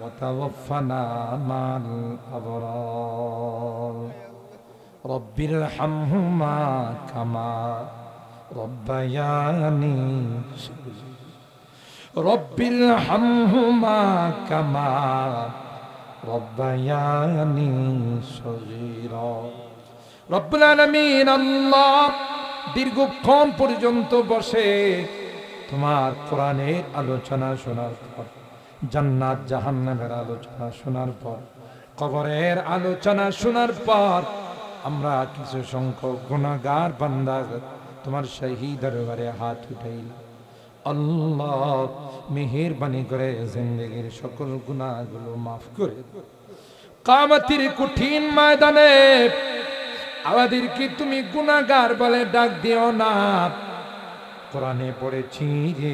وتوفنا مع الأبرار رب ارحمهما كما ربياني صغيرا رب ارحمهما كما ربياني صغيرا রব্বুল আলামিন আল্লাহ দীর্ঘক্ষণ পর্যন্ত বসে তোমার কোরআনের আলোচনা শোনার পর জান্নাত জাহান্নামের আলোচনা শোনার পর, কবরের আলোচনা শোনার পর, আমরা কিছু সংখ্যক গুণাগার বান্দা তোমার সেই দরবারে হাত উঠাইলাম। আল্লাহ মেহেরবানি করে জিন্দগির সকল গুণাগুলো মাফ করে কামাতির কঠিন ময়দানে আমাদেরকে তুমি গুনাগার বলে ডাক দিও না? কোরআনে পড়েছি যে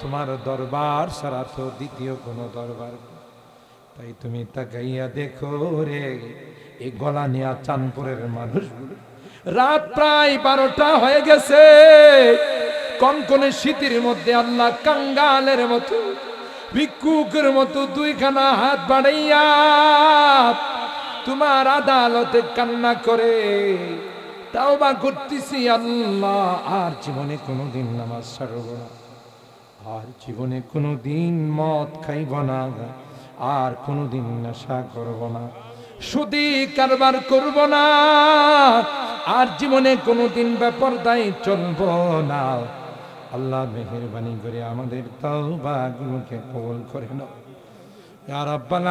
তোমার দরবার সারা তো দ্বিতীয় কোনো দরবার। তাই তুমি তাকাইয়া দেখো রে এই গলা নিয়া চাঁদপুরের মানুষ রাত প্রায় বারোটা হয়ে গেছে। কনকনে শীতের মধ্যে আল্লাহ কাঙ্গালের মতো, ভিক্ষুকের মতো দুইখানা হাত বাড়াইয়া তোমার আদালতে কান্না করে। তাও বা করতেছি আল্লাহ, আর জীবনে কোনোদিন নামাজ ছাড়ব না। আর জীবনে কোনো দিন মদ খাইব না, আর কোনোদিন নেশা করব না। সুদি কারবার করব না, আর জীবনে কোনো দিন ব্যাপার দায় চলব না। আল্লাহ মেহরবানি করে আমাদের তাওবাগুলোকে কবুল করে নাও। ইয়া রাব্বাল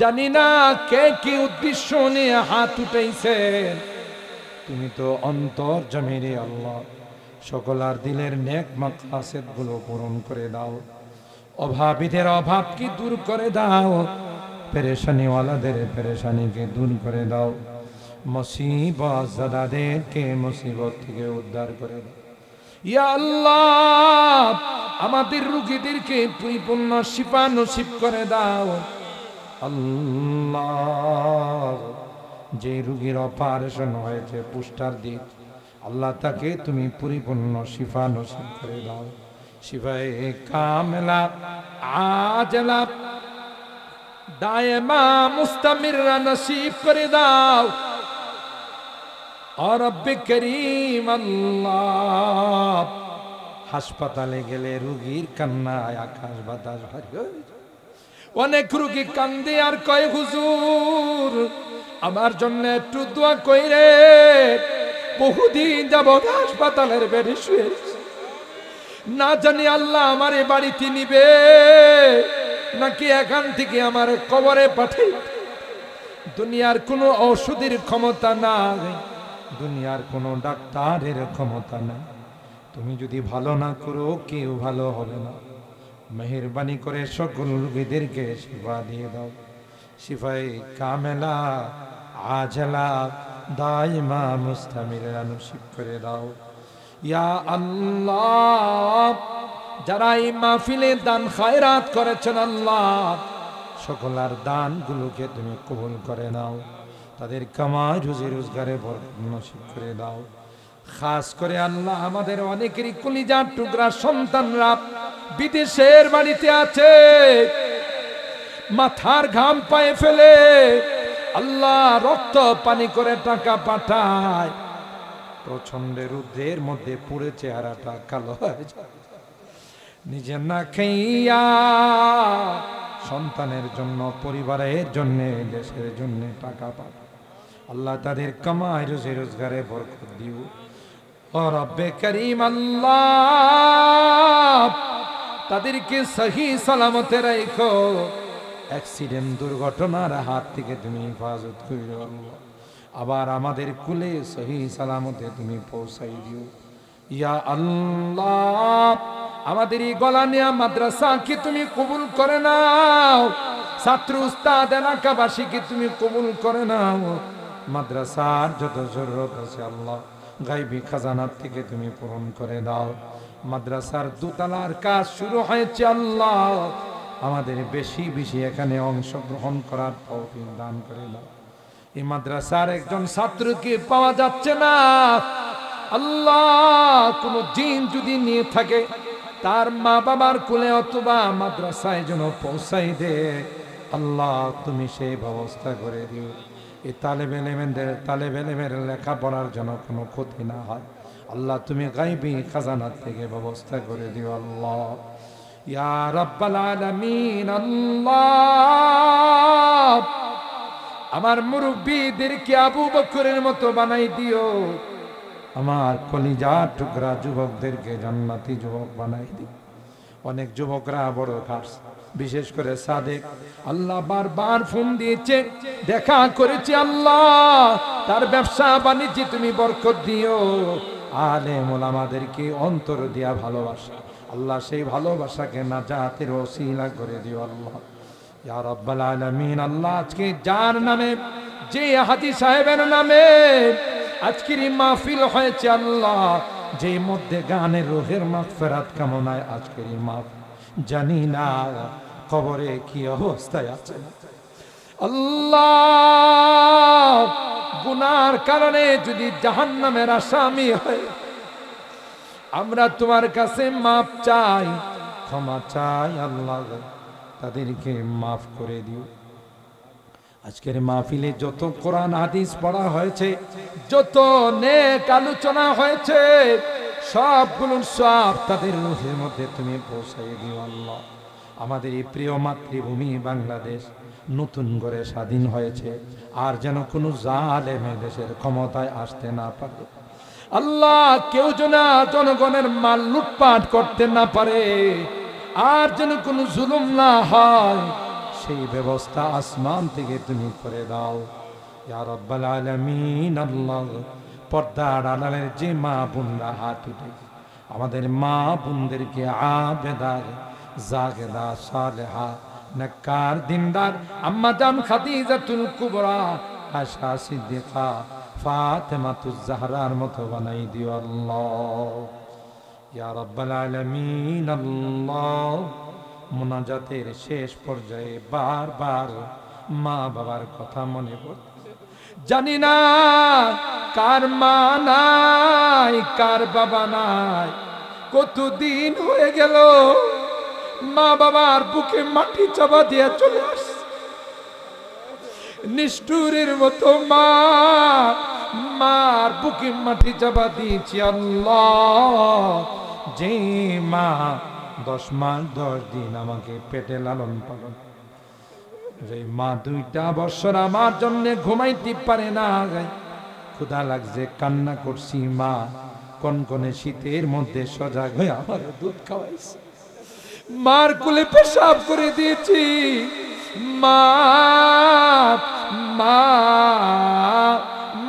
জানি না কে কি উদ্দেশ্য নিয়ে হাত উঠাইছেন। তুমি তো অন্তর জমিরে আল্লাহ। সকল আর দিলের নেক মাকাসেদগুলো পূরণ করে দাও। অভাবীদের অভাব কি দূর করে দাও? পেরেশানিওয়ালাদের পেরেশানিকে দূর করে দাও। মুসিবত জাদাদেরকে মুসিবত থেকে উদ্ধার করে দাও। ইয়া আল্লাহ, আমাদের রুগীদেরকে পরিপূর্ণ শিপা নসিব করে দাও। আল্লাহ। যে রুগীর অপারেশন হয়েছে পুষ্টার দিক আল্লাহ তাকে তুমি পরিপূর্ণ শিফা নসিব করে দাও। শিফায় কামেলা, আজলা, দায়মা, মুস্তামিররা নসিব করে দাও। আর করিম আল্লাহ। হাসপাতালে গেলে রুগীর কান্নায় আকাশ বাতাস ভারী। হয়ে। অনেক রুগী কান্দে আর কয়, হুজুর, আমার জন্য একটু দোয়া কইরে। বহুদিন যাব হাসপাতালের বেডে শুয়ে না জানি আল্লাহ আমার এ বাড়িতে নিবে, নাকি এখান থেকে আমার কবরে পাঠাই দুনিয়ার কোনো ওষুধের ক্ষমতা নাই, দুনিয়ার কোনো ডাক্তারের ক্ষমতা নাই। তুমি যদি ভালো না করো, কেউ ভালো হবে না। মেহরবানি করে সকল রোগীদেরকে শিফা দিয়ে দাও। শিফাই কামেলা, আজলা, দাইমা মুস্তামির নসিব করে দাও। ইয়া আল্লাহ, যারা এই মাহফিলে দান খায়রাত করেছেন আল্লাহ সকলার দানগুলোকে তুমি কবুল করে নাও। তাদের কামাই, রুজি, রোজগারে বরকত নসিব করে দাও। খাস করে আল্লাহ আমাদের অনেকেরই কলিজার টুকরা সন্তানরা বিদেশের বাড়িতে আছে। মাথার ঘাম পায়ে ফেলে আল্লাহ রক্ত পানি করে টাকা পাঠায়। প্রচন্ডের রুদ্রের মধ্যে পুড়ে চেহারাটা কালো হয়ে যায়। নিজে না খাইয়া সন্তানের জন্য, পরিবারের জন্য, দেশের জন্য টাকা পাঠায়। আল্লাহ তাদের কামাই, রোজে রোজগারে বরকত দিও। রব্বে করিম আল্লাহ, তাদেরকে সহি সালামতে রাখো অ্যাক্সিডেন্ট, দুর্ঘটনার হাত থেকে তুমি হেফাজত আল্লাহ। আবার আমাদের কুলে সহি সালামতে তুমি পৌঁছাই দিও। ইয়া আল্লাহ, আমাদের এই গলানিয়া মাদ্রাসা কি তুমি কবুল করে নাও? ছাত্র উস্তাদ এলাকাবাসীকে তুমি কবুল করে নাও? মাদ্রাসার যত জরুরত আছে আল্লাহ গাইবি খাজানার থেকে তুমি পূরণ করে দাও। মাদ্রাসার দুতলার কাজ শুরু হয়েছে আল্লাহ। আমাদের বেশি বেশি এখানে অংশগ্রহণ করার তৌফিক দান করে দাও। এই মাদ্রাসার একজন ছাত্রকে পাওয়া যাচ্ছে না। আল্লাহ, কোন জিন যদি নিয়ে থাকে, তার মা বাবার কোলে অথবা মাদ্রাসায় যেন পৌঁছাই দে। আল্লাহ, তুমি সেই ব্যবস্থা করে দিও। এই তালেব এলেমেনদের তালেব এলেমের লেখাপড়ার জন্য কোনো ক্ষতি না হয়। আল্লাহ তুমি গাইবি খাজানার থেকে ব্যবস্থা করে দিও আল্লাহ। আল্লাহ। আমার মুরব্বীদেরকে আবু বকরের মতো বানাই দিও। আমার কলিজা টুকরা যুবকদেরকে জান্নাতি যুবক বানাই দিও। অনেক যুবকরা বড় খাস। বিশেষ করে সাদেক। আল্লাহ বারবার ফোন দিয়েছে, দেখা করেছে আল্লাহ, তার ব্যবসা বাণিজ্যে তুমি বরকত দিও। আলে মোলামাদেরকে অন্তর দিয়া ভালোবাসা। আল্লাহ সেই ভালোবাসাকে না জাতের ওসিলা করে দিও আল্লাহ। ইয়া রাব্বাল আলামিন, আল্লাহ আজকে যার নামে, যে হাজি সাহেবের নামে, আজকের মাহফিল হয়েছে আল্লাহ। যে মধ্যে গানের রোহের ফেরাত কামনায় আজকের মাহফিল জানি না কবরে কি অবস্থায় আছে। আল্লাহ, গুনার কারণে যদি জাহান্নামের আসামি হয়, আমরা তোমার কাছে মাপ চাই, ক্ষমা চাই আল্লাহ। তাদেরকে মাফ করে দিও। আজকের মাহফিলে যত কোরআন, হাদিস পড়া হয়েছে, যত নেক আলোচনা হয়েছে, সবগুলোর সব তাদের রুহের মধ্যে তুমি পৌঁছাই দিও আল্লাহ। আমাদের এই প্রিয় মাতৃভূমি বাংলাদেশ নতুন করে স্বাধীন হয়েছে, আর যেন কোনো জালেমে দেশের ক্ষমতায় আসতে না পারে। আল্লাহ কেউ যেন জনগণের মাল লুটপাট করতে না পারে, আর যেন কোনো জুলুম না হয় সেই ব্যবস্থা আসমান থেকে তুমি করে দাও। ইয়া রব্বাল আলামিন, আল্লাহ পর্দার আড়ালের যে মা বোনরা হাত উঠে, আমাদের মা বোনদেরকে আবেদার জাগেদা, সালেহা, নক্কার, দিনদার, আম্মা জান খাদিজাতুল কুবরা আশা সিদ্দিকা, ফাতেমাতুজ জাহরার মতো বানাই দিও আল্লাহ। ইয়া রাব্বাল আলামিন, আল্লাহ মুনাজাতের শেষ পর্যায়ে বারবার মা বাবার কথা মনে পড়ছে জানি না কার মা নাই, কার বাবা নাই, কতদিন হয়ে গেল, মা বাবার বুকে মাটি চাপা দিয়ে চলে আসছে। নিষ্ঠুরের মতো মা, মার বুকে মাটি চাপা দিয়েছি আল্লাহ। যে মা দশ মাস, দশ দিন আমাকে পেটে লালন পালন। যে মা, দুইটা বছর আমার জন্য ঘুমাইতে পারে না ক্ষুধা লাগছে, কান্না করছি, মা কনকনে শীতের মধ্যে সজাগ হয়ে আমার দুধ খাওয়াইছে। মার কুলে পেশাব করে দিয়েছি। মা মা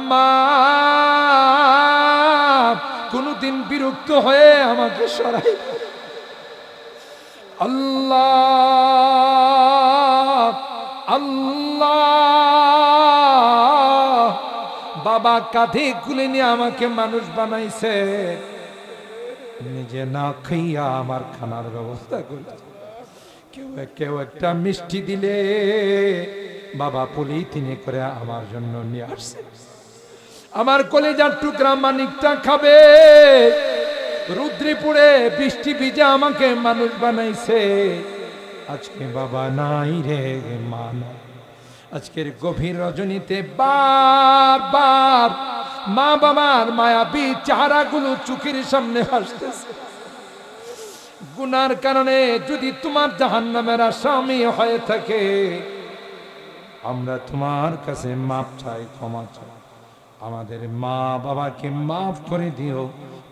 মা, কোনদিন বিরক্ত হয়ে আমাকে সরাই আল্লাহ আল্লাহ, বাবা কাঁধে কুলে নিয়ে আমাকে মানুষ বানাইছে। নিজে না খাইয়া আমার খানার ব্যবস্থা করছে কেউ কেউ একটা মিষ্টি দিলে বাবা পুলি তিনি করে আমার জন্য নিয়ে আসছে। আমার কলেজার টুকরা মানিকটা খাবে। রুদ্রিপুরে বৃষ্টি ভিজে আমাকে মানুষ বানাইছে। আজকে বাবা নাই রে মানা আজকের গভীর রজনীতে বারবার মা বাবার মায়াবী চেহারাগুলো চোখের সামনে হাসতেছে। গুনার কারণে যদি তোমার জাহান্নামের আসামি হয়ে থাকে, আমরা তোমার কাছে মাপ চাই, ক্ষমা চাই। আমাদের মা বাবাকে মাফ করে দিও।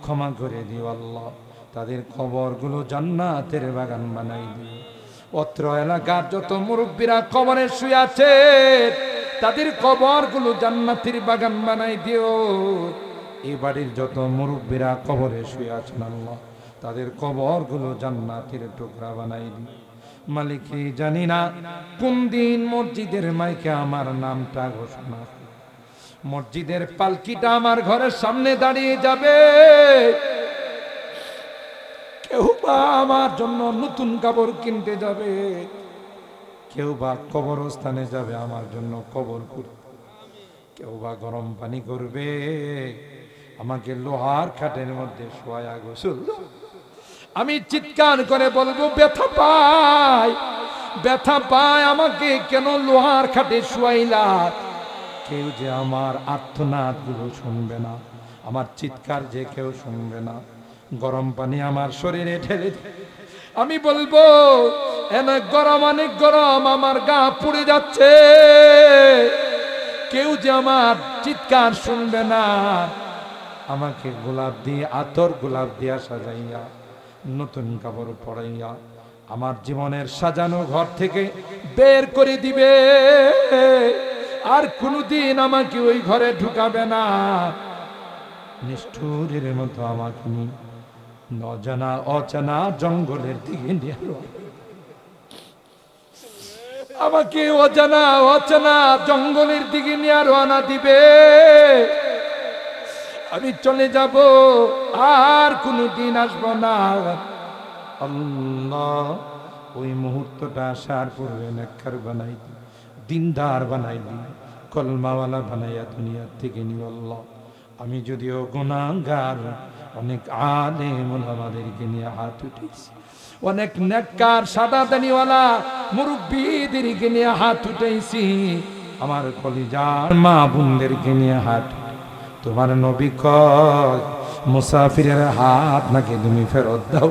ক্ষমা করে দিও আল্লাহ। তাদের কবরগুলো জান্নাতের বাগান বানাই দিও। অত্র এলাকার যত মুরব্বীরা কবরে শুয়ে আছে, তাদের কবরগুলো জান্নাতের বাগান বানাই দিও। এই বাড়ির যত মুরব্বীরা কবরে শুয়ে আছেন আল্লাহ, তাদের কবরগুলো জান্নাতের টুকরা বানাই দিও। মালিকই জানি না কোন দিন মসজিদের মাইকে আমার নামটা ঘোষণা। মসজিদের পালকিটা আমার ঘরের সামনে দাঁড়িয়ে যাবে। কেউ বা আমার জন্য নতুন কাপড় কিনতে যাবে। কেউ বা কবরস্থানে যাবে আমার জন্য কবর করবে কেউ বা গরম পানি করবে। আমাকে লোহার খাটের মধ্যে শোয়া গোসল আমি চিৎকার করে বলব, ব্যথা পায় ব্যথা পায়, আমাকে কেন লোহার খাটে শুয়াইলা? কেউ যে আমার আর্থনাদগুলো শুনবে না, আমার চিৎকার যে কেউ শুনবে না। গরম পানি আমার শরীরে দে। আমি বলব, এনে গরম অনেক গরম, আমার গা পুড়ে যাচ্ছে। কেউ যে আমার চিৎকার শুনবে না, আমাকে গোলাপ দিয়ে, আতর গোলাপ দিয়া সাজাইয়া, নতুন কাপড় পরাইয়া, আমার জীবনের সাজানো ঘর থেকে বের করে দিবে। আর কোনোদিন আমাকে ওই ঘরে ঢুকাবে না। নিষ্ঠুরের মতো আমাকে নিয়ে অজানা অচানা জঙ্গলের দিকে নিয়ে আমাকে অজানা অচানা জঙ্গলের দিকে নিয়ে রওনা দিবে। আমি চলে যাব আর কোনোদিন আসব না। আল্লাহ ওই মুহূর্তটা আসার পূর্বে নেকর বানাই দিনদার বানাই দি কলমাওয়ালা বানাইয়া দুনিয়ার থেকে নি আল্লাহ। আমি যদিও গুণাগার অনেক আলেম আমাদেরকে নিয়ে হাত উঠেছি। অনেক নেককার সাদা দানিওয়ালা মুরব্বীদেরকে নিয়ে হাত উঠেছি। আমার কলিজার মা বোনদেরকে নিয়ে হাত তোমার নবী কয়, মুসাফিরের হাত নাকি তুমি ফেরত দাও?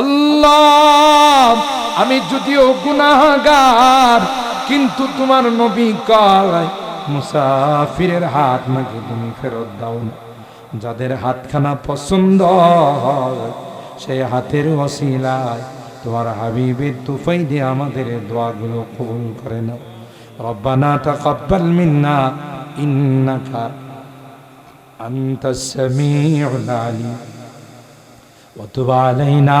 আল্লাহ, আমি যদিও গুনাহগার কিন্তু তোমার নবী কয়, মুসাফিরের হাত নাকি তুমি ফেরত দাও না। যাদের হাতখানা পছন্দ হয় সেই হাতের অশিলায় তোমার হাবিবের তুফাই দিয়ে আমাদের দোয়াগুলো কবুল করে নাও। রব্বানা তাকাব্বাল মিন্না ইন্না খা সামিউল আলিম। ওয়া তুব আলাইনা